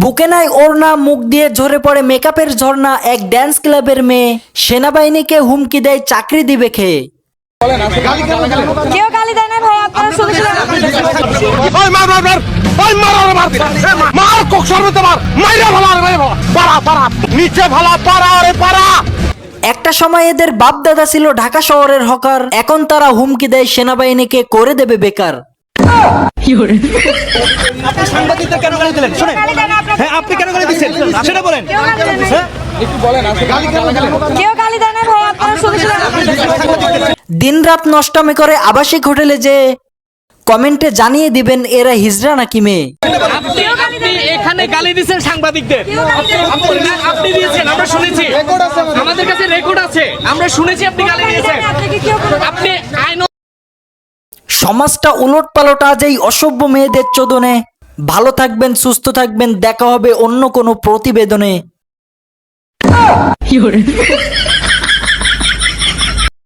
বুকে নাই ওড়না মুখ দিয়ে ঝরে পড়ে মেকআপের ঝর্ণা এক ড্যান্স ক্লাবের মেয়ে। সেনাবাহিনীকে হুমকি দেয় চাকরি দিবে খেয়ে কেউ গালি দেয় না ভাই আপনারা একটা সময় এদের বাপ দাদা ছিল ঢাকা শহরের হকার। এখন তারা হুমকি দেয় সেনাবাহিনীকে করে দেবে বেকার। সাংবাদিকদের কেন গালি দিলেন? শুনেন হ্যাঁ আপনি কেন গালি দিচ্ছেন? সেটা বলেন। কেউ গালি দেয় না? কেউ গালি দেয় না ভাই আপনারা শুধু শুধু দিনরাত নষ্টামি করে আবাসিক হোটেলে যে কমেন্টে জানিয়ে দিবেন এরা হিজড়া নাকি মেয়ে? এখানে গালি দিয়েছেন সাংবাদিকদের। আপনি- আপনি দিয়েছেন আমরা শুনেছি। আমাদের। কাছে রেকর্ড আছে। আমরা শুনেছি আপনি গালি দিয়েছেন। আপনি আইন সমাজটা উলট পালট আজ এই অসভ্য মেয়েদের চোদনে ভালো থাকবেন সুস্থ থাকবেন দেখা হবে অন্য কোনো প্রতিবেদনে।